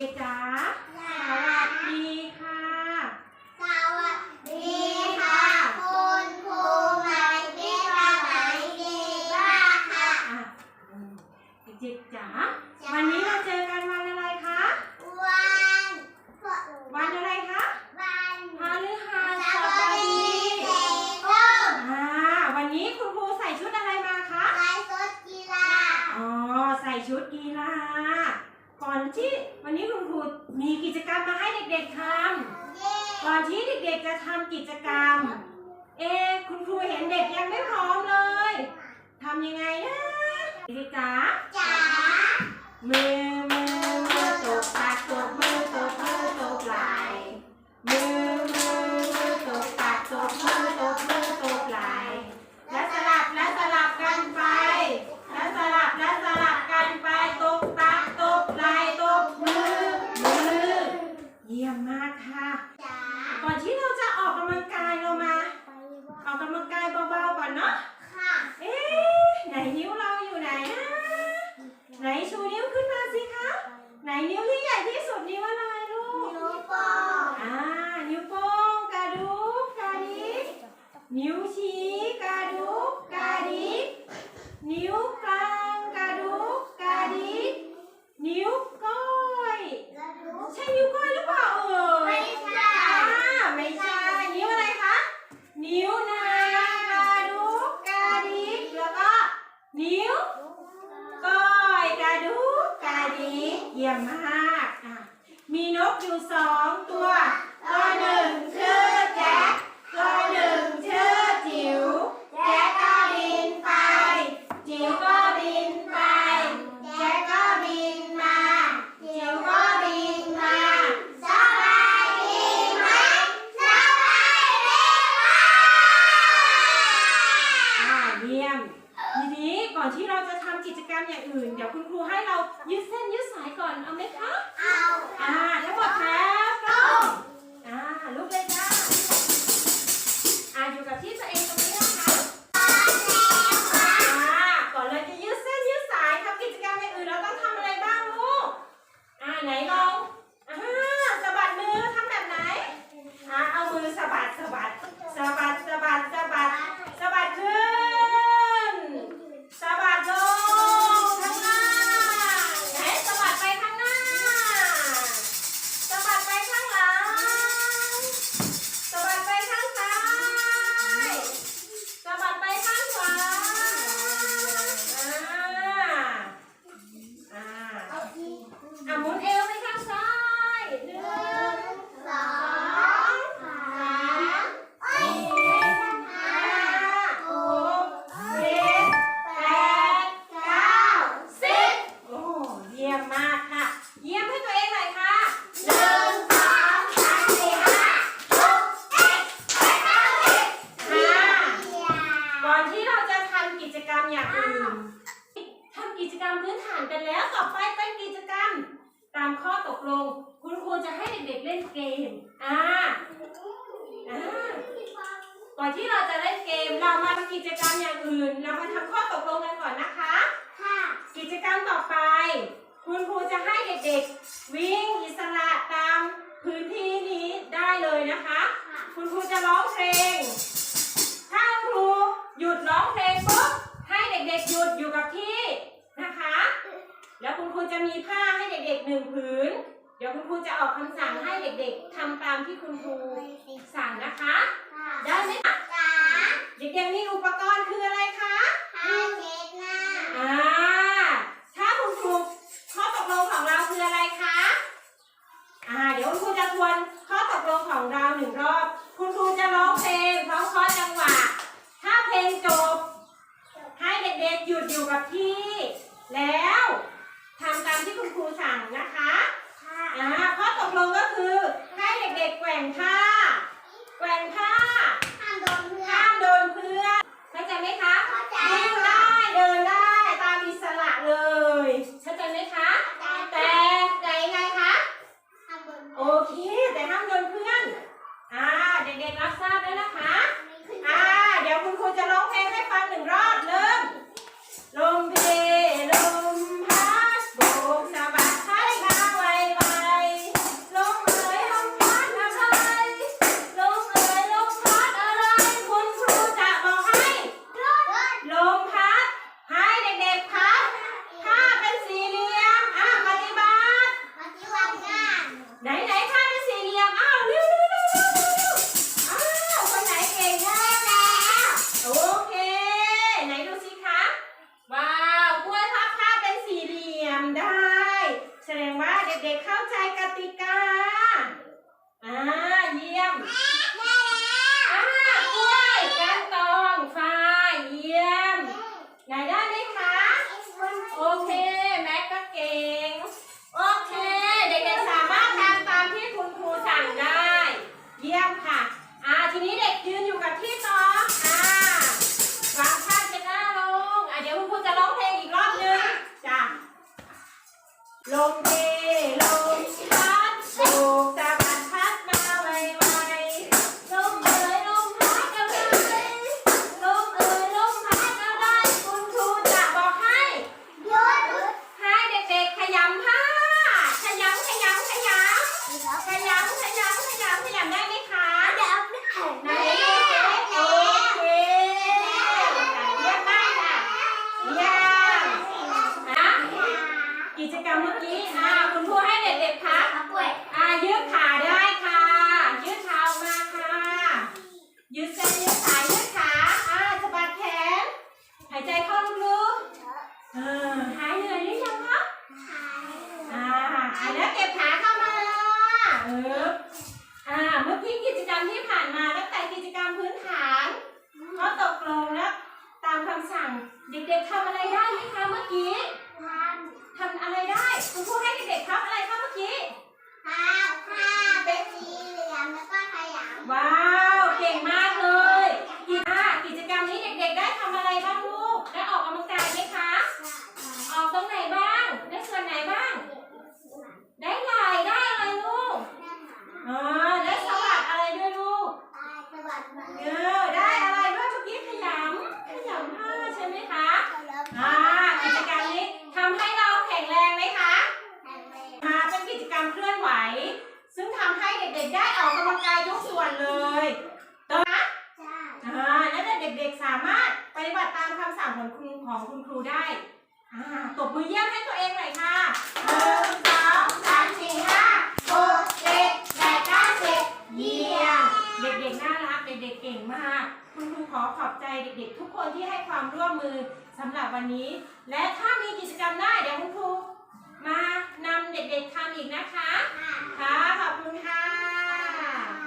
จ๊า นี้คุณครูมีกิจกรรมมาให้เด็กๆทำก่อนที่เด็กๆจะทำกิจกรรม เอคุณครูเห็นเด็กยังไม่พร้อมเลยทำยังไงนะเด็จ๋าจ๋ามือ มีนกอยู่สองตัว ตัวหนึ่งชื่อ ด็กเล่นเกม อ่า อ่า ก่อนที่เราจะเล่นเกม เรามาทำกิจกรรมอย่างอื่น เรามาทำข้อตกลงกันก่อนนะคะ ค่ะ กิจกรรมต่อไป คุณครูจะให้เด็กๆ วิ่งอิสระตามพื้นที่นี้ได้เลยนะคะ คุณครูจะร้องเพลง ถ้าครูหยุดร้องเพลงปุ๊บ ให้เด็กๆหยุดอยู่กับที่นะคะ แล้วคุณครูจะมีผ้าให้เด็กๆหนึ่งผืน เดี๋ยวคุณครูจะออกคำสั่งให้เด็กๆทำตามที่คุณครูสั่งนะคะ ได้ไหมคะเด็กๆนี่อุปกรณ์คืออะไรคะผ้าเช็นาอ่าถ้าคุณครูข้อตกลงของเราคืออะไรคะอ่าเดี๋ยวคุณครูจะทวนข้อตกลงของเราหนึ่งรอบ ด็กๆรับทราบแล้วนะคะ เยี่ยมค่ะ อ่า ทีนี้เด็กยืนอยู่กับที่ต่ออ่าวางผ้าเช็ดหน้าลง อ่าเดี๋ยวคุณครูจะร้องเพลงอีกรอบนึงจ้ะลงเพลง อ่าเมื่อกี้กิจกรรมที่ผ่านมาตั้งแต่กิจกรรมพื้นฐานก็ตกลงแล้วตามคำสั่งเด็กๆทำอะไรได้ไหมคะเมื่อกี้ทำอะไรได้คุณครูให้เด็กๆทำอะไรคะเมื่อกี้ว้าวเต้อนะอ่าแล้วเด็กๆสามารถปฏิบัติตามคำสั่งของคุณของคุณครูได้อ่าตบมือเยี่ยมให้ตัวเองหน่อยค่ะหนึ่งสองสามสี่ห้าหกเจ็ดแปดเก้าสิบเยี่ยมเด็กๆน่ารักเด็กๆเก่งมาก คุณครูขอขอบใจเด็กๆ ทุกคนที่ให้ความร่วมมือสำหรับวันนี้ และถ้ามีกิจกรรมได้เดี๋ยวคุณครูมานำเด็กๆทำอีกนะคะ ค่ะ ขอบคุณค่ะ